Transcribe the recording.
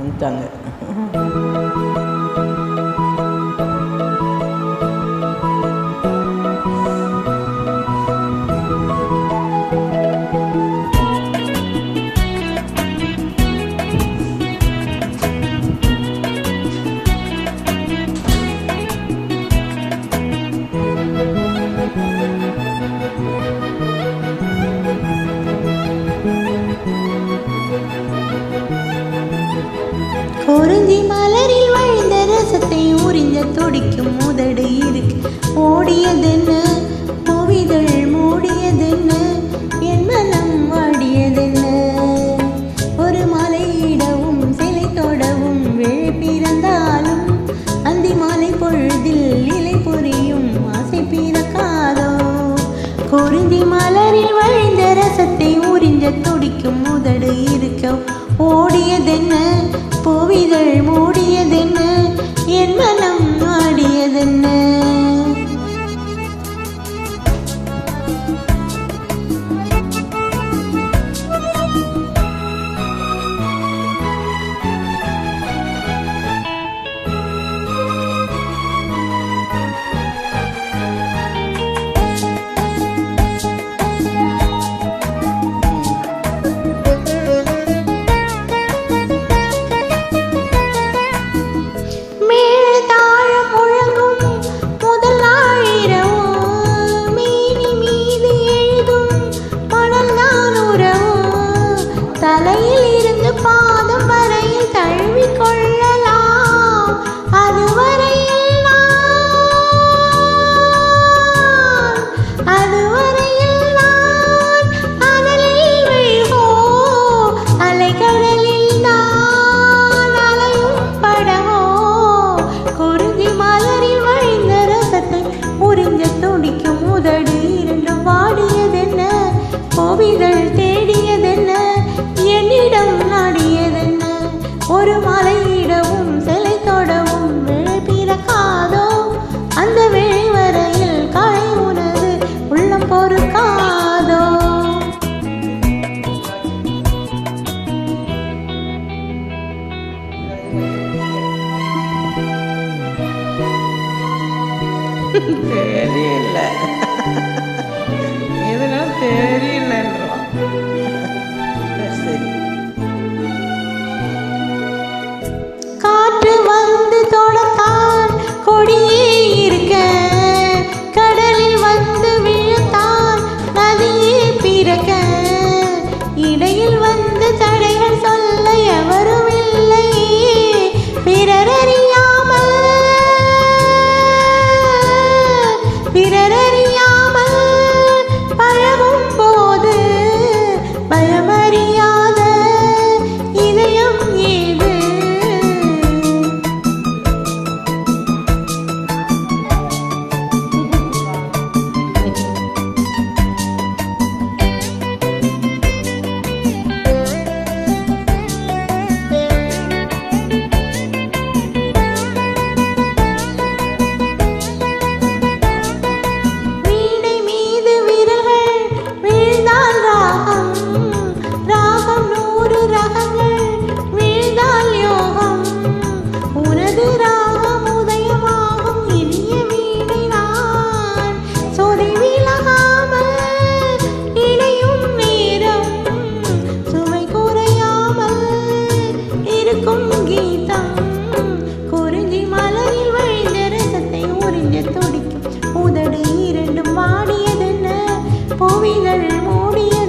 ఉంటాను குறிஞ்சி மலரில் வழிந்த ரசத்தை உறிஞ்ச துடிக்கும் உதடு இருக்கு. ஓடியதென்ன புவிதழ் மூடியதென்ன என் மனம் வாடியதென்ன. ஒரு மலையிடவும் சிலை தொடவும் விழி பிறந்தாலும் அந்தி மாலை பொழுதில் இலை பொரியும் ஆசை பிறக்காதோ. குறிஞ்சி மலரில் வழிந்த ரசத்தை உறிஞ்ச துடிக்கும் உதடு இருக்க. ஓடியதென்ன புவிதழ் மூடியதென்ன? என் மனம் ஆடியதென்ன? தலையில் இருந்து பாதம் வரையில் தழுவி கொள்ளலாம் அதுவரையில் நான் அதுவரையில் நான் அனலில் விழுவோ அலைகடலில் நான் அலையும் படவோ குருதி மலரில் வழிந்த ரசத்தை உறிஞ்ச துடிக்கும் உதடு இரண்டும் வாடியதென்ன கோவிதழ் தெரியல. இதெல்லாம் தெரியல. இருக்கும் குறிஞ்சி மலரில் வழிந்த ரசத்தை உறிஞ்ச துடிக்கும். உதடு இரண்டும் வாடியதென்ன? புவிகள் மூடிய